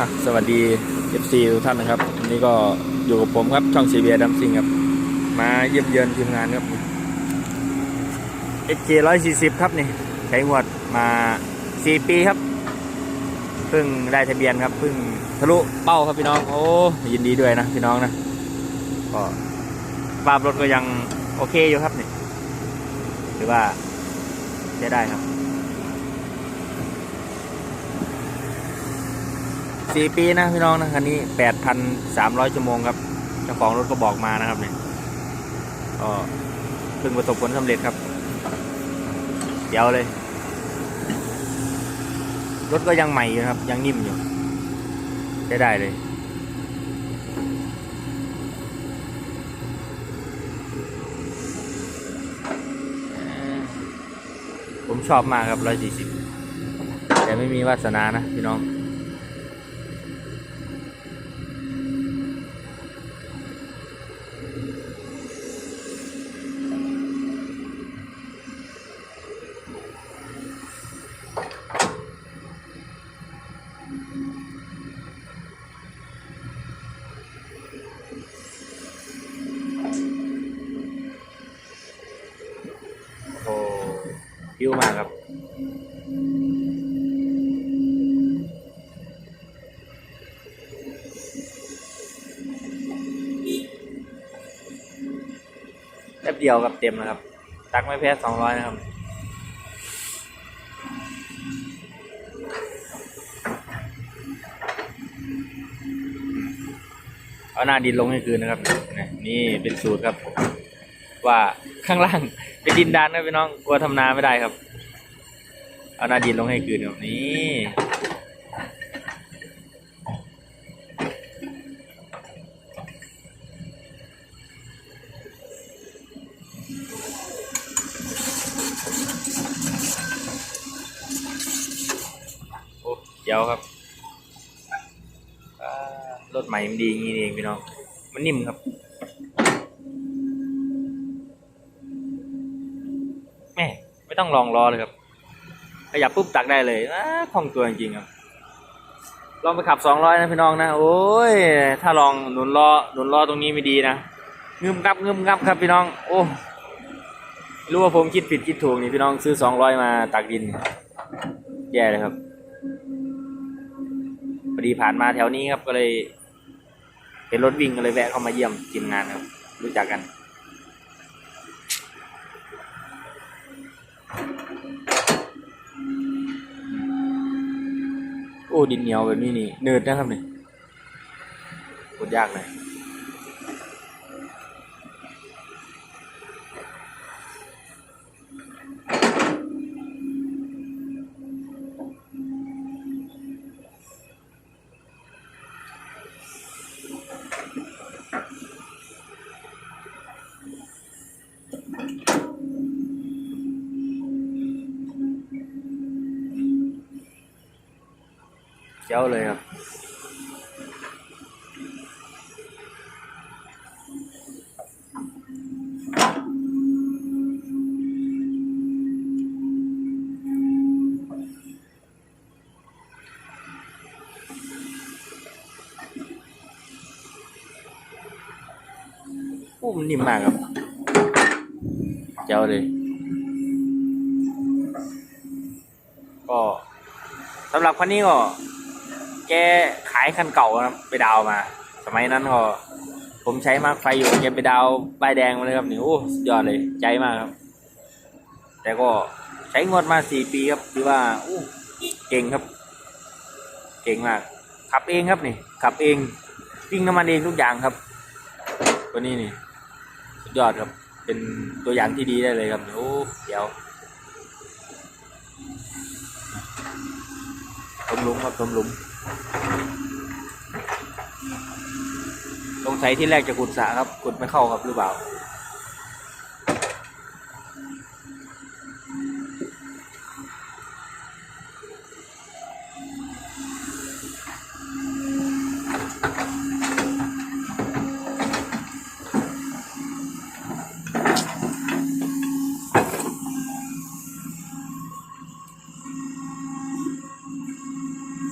อะสวัสดี FC ทุกท่านนะครับวันนี้ก็อยู่กับผมครับช่องซีเบียดัมซิงครับ มาเยี่ยมเยือนทีมงานครับ XJ 140 ครับนี่ใช้งวดมา 4 ปีครับเพิ่งได้ทะเบียนครับเพิ่งทะลุเป้าครับพี่น้อง โอ้ยินดีด้วยนะพี่น้องนะก็ภาพรถก็ยังโอเคอยู่ครับนี่ถือว่าใช้ได้ครับ สี่ปีนะพี่น้องนะคันนี้แปดพันสามร้อยชั่วโมงครับเจ้าของรถก็บอกมานะครับเนี่ยก็เพิ่งประสบผลสำเร็จครับเดี๋ยวเลย รถก็ยังใหม่อยู่ครับ ยังนิ่มอยู่ใช้ได้เลยผมชอบมากครับร้อยสี่สิบแต่ไม่มีวาสนานะพี่น้อง พิ้วมากครับแป๊บเดียวกับเต็มนะครับ ตักไม่แพ้สองร้อยนะครับเอาหน้าดินลงให้คืนนะครับ นี่นี่เป็นสูตรครับ ว่าข้างล่างเป็นดินดานนะพี่น้องกลัวทำนาไม่ได้ครับ เอาหน้าดินลงให้คืนครับนี่โอ้เดี๋ยวครับรถใหม่มันดีอย่างนี้เองพี่น้อง มันนิ่มครับ ต้องลองรอเลยครับขยับปุ๊บตักได้เลยอ่าคล่องตัวจริงๆครับ ลองไปขับสองร้อยนะพี่น้องนะ โอ้ย ถ้าลองหนุนล้อหนุนล้อตรงนี้ไม่ดีนะงึมงับงึมงับครับพี่น้อง โอ้ไม่รู้ว่าผมคิดผิดคิดถูกนี่พี่น้องซื้อสองร้อยมาตักดิน แย่เลยครับพอดีผ่านมาแถวนี้ครับก็เลยเห็นรถวิ่งก็เลยแวะเข้ามาเยี่ยมทีมงานครับ รู้จักกัน โอ้ดินเหนียวแบบนี้นี่เนิร์ดนะครับนี่กดยากเลย จ้าเลยครับโอ้มันนิ่มมากครับ เจ้าเลย ก็สำหรับคันนี้ก็ แกขายคันเก่าครับไปดาวมา สมัยนั้นก็ผมใช้มากไฟอยู่แกไปดาวป้ายแดงมาเลยครับนี่โอ้สุดยอดเลยใจมากครับ แต่ก็ใช้งวดมาสี่ปีครับถือว่าอู้เก่งครับ เก่งมาก ขับเองครับนี่ ขับเองวิ่งน้ำมันเองทุกอย่างครับตัวนี้นี่สุดยอดครับ เป็นตัวอย่างที่ดีได้เลยครับโอ้เดี๋ยวทมลุมครับทมลุม ตรงใช้ที่แรกจะขุดสระครับขุดไม่เข้าครับหรือเปล่า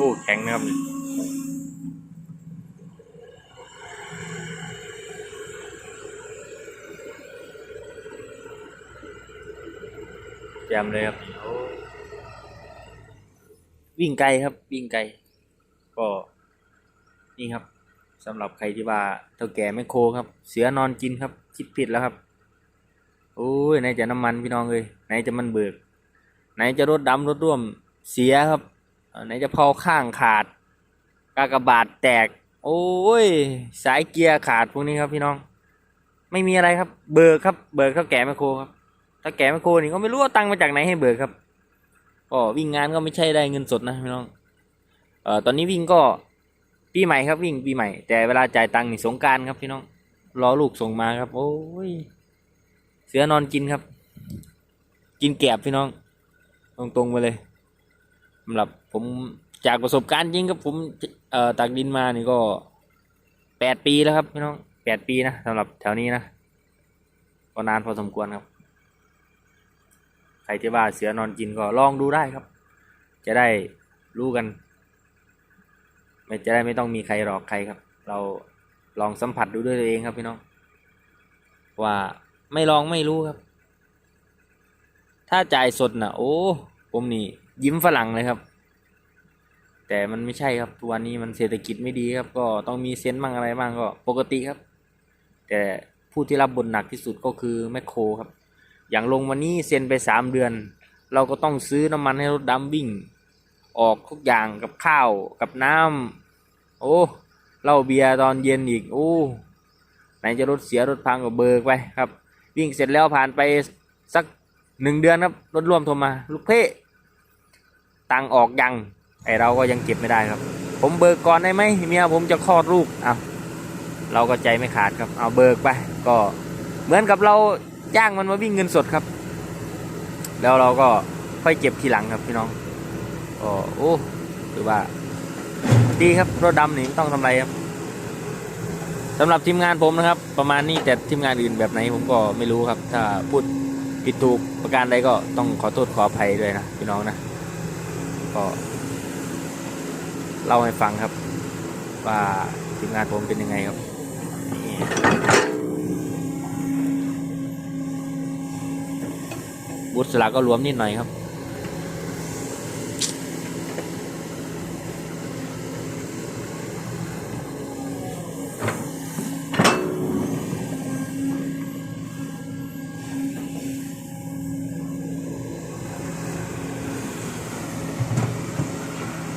โอ้แข็งนะครับแจมเลยครับวิ่งไกลครับ วิ่งไกล ก็นี่ครับสำหรับใครที่ว่าเท่าแก่ไม่โคครับ เสือนอนกินครับ คิดผิดแล้วครับโอ้ยไหนจะน้ำมันพี่น้องเลยไหนจะมันเบิก ไหนจะรถดำรถร่วมเสียครับ ไหนจะพาข้างขาด กากบาดแตก โอ้ย สายเกียร์ขาดพวกนี้ครับพี่น้อง ไม่มีอะไรครับ เบิกครับ เบิกเท่าแก่ไม่โครครับถ้าแก่ไม่โครนี่ก็ไม่รู้ว่าตังมาจากไหนให้เบิกครับก็วิ่งงานก็ไม่ใช่ได้เงินสดนะพี่น้อง เอ่อตอนนี้วิ่งก็ปีใหม่ครับวิ่งปีใหม่ แต่เวลาจ่ายตังค์นี่สงการครับพี่น้องรอลูกส่งมาครับ โอ้ย เสือนอนกินครับ กินแกบพี่น้อง ตรงๆไปเลยำหรับผมจากประสบการณ์จริงครับผมเอ่อตักดินมานี่ก็แปดปีแล้วครับพี่น้องแปดปีนะสำหรับแถวนี้นะก็นานพอสมควรครับ ใครที่ว่าเสือนอนกินก็ลองดูได้ครับ จะได้รู้กัน ไม่จะได้ไม่ต้องมีใครหลอกใครครับ เราลองสัมผัสดูด้วยตัวเองครับพี่น้อง ว่าไม่ลองไม่รู้ครับ ถ้าจ่ายสดนะโอ้ผมนี่ ยิ้มฝรั่งเลยครับ แต่มันไม่ใช่ครับทุกวันนี้มันเศรษฐกิจไม่ดีครับ ก็ต้องมีเซ็นต์บ้างอะไรบ้างก็ปกติครับ แต่ผู้ที่รับบทหนักที่สุดก็คือแมคโครครับ อย่างลงวันนี้เซ็นไปสามเดือน เราก็ต้องซื้อน้ำมันให้รถดำวิ่ง ออกทุกอย่างกับข้าวกับน้ำโอ้เหล้าเบียร์ตอนเย็นอีกโอ้ไหนจะรถเสียรถพังก็เบิกไปครับ วิ่งเสร็จแล้วผ่านไปสักหนึ่งเดือนครับรถร่วมโทรมา ลูกเพ่ ตังออกยังไอเราก็ยังเก็บไม่ได้ครับ ผมเบิกก่อนได้ไหมเมียผมจะคลอดลูกเอาเราก็ใจไม่ขาดครับ เอาเบิกไป ก็เหมือนกับเราจ้างมันมาวิ่งเงินสดครับ แล้วเราก็ค่อยเก็บทีหลังครับพี่น้องก็โอ้ถือว่า ดีครับรถดำนี่ต้องทำไรครับสำหรับทีมงานผมนะครับ ประมาณนี้แต่ทีมงานอื่นแบบไหนผมก็ไม่รู้ครับ ถ้าพูดผิดถูกประการใดก็ต้องขอโทษขออภัยด้วยนะพี่น้องนะ ก็เล่าให้ฟังครับ ว่าทีมงานผมเป็นยังไงครับบุตรสลาก็รวมนิดหน่อยครับ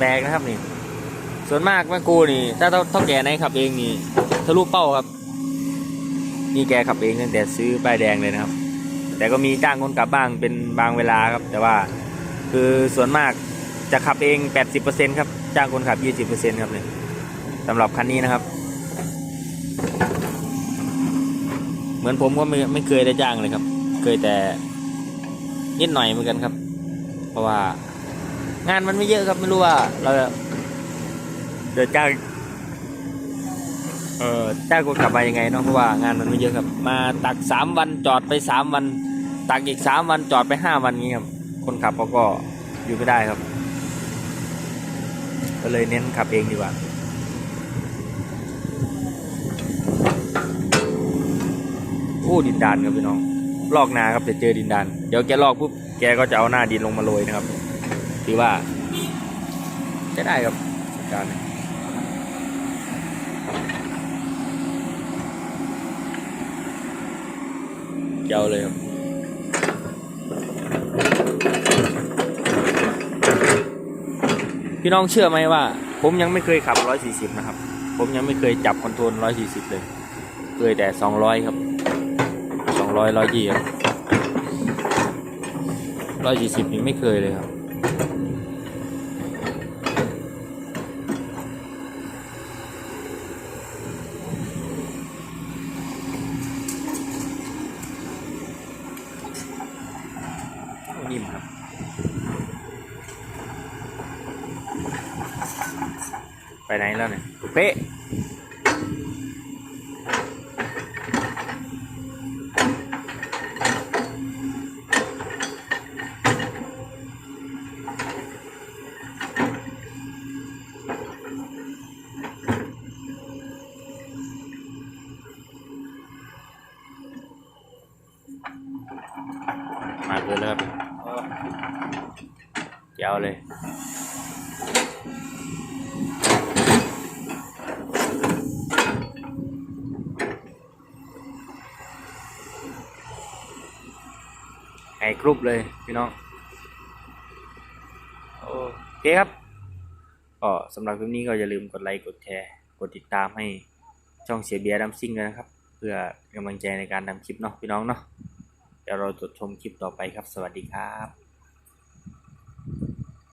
แบกนะครับนี่ ส่วนมากแม่กูนี่ ถ้าเท่าแก่ไหนขับเองนี่ทะลุเป้าครับ นี่แกขับเองตั้งแต่ซื้อป้ายแดงเลยนะครับ แต่ก็มีจ้างคนขับบ้างเป็นบางเวลาครับ แต่ว่าคือส่วนมากจะขับเอง 80%ครับ จ้างคนขับ 20%ครับเนี่ยสำหรับคันนี้นะครับ เหมือนผมก็ไม่ไม่เคยได้จ้างเลยครับ เคยแต่นิดหน่อยเหมือนกันครับ เพราะว่า งานมันไม่เยอะครับไม่รู้ว่าเราจะเดินจ้างเออจ้างคนขับมายังไงเนาะเพราะว่างานมันไม่เยอะครับ มาตักสามวันจอดไปสามวัน ตักอีกสามวันจอดไปห้าวันนี้ครับ คนขับเขาก็อยู่ไม่ได้ครับ ก็เลยเน้นขับเองดีกว่าโอ้ดินดานครับพี่น้องลอกนาครับจะเจอดินดาน เดี๋ยวแกลอกปุ๊บแกก็จะเอาหน้าดินลงมาโรยนะครับ ถือว่าใช้ได้ครับการนี้เจ้าเลยครับพี่น้องเชื่อไหมว่า ผมยังไม่เคยขับ 140 นะครับ ผมยังไม่เคยจับคอนโทรล 140 เลย เคยแต่ 200 ครับ 200 120ครับ140 นี่ไม่เคยเลยครับ ไปไหนแล้วเนี่ยเป๊ะมาเลยครับยาวเลย ไก่กรุบเลยพี่น้อง โอเคครับ ก็สำหรับคลิปนี้ก็อย่าลืมกดไลค์กดแชร์กดติดตามให้ช่องเสียเบียร์ดัมซิ่งกันนะครับ เพื่อกำลังใจในการทำคลิปเนาะพี่น้องเนาะเดี๋ยวเราจดชมคลิปต่อไปครับ สวัสดีครับ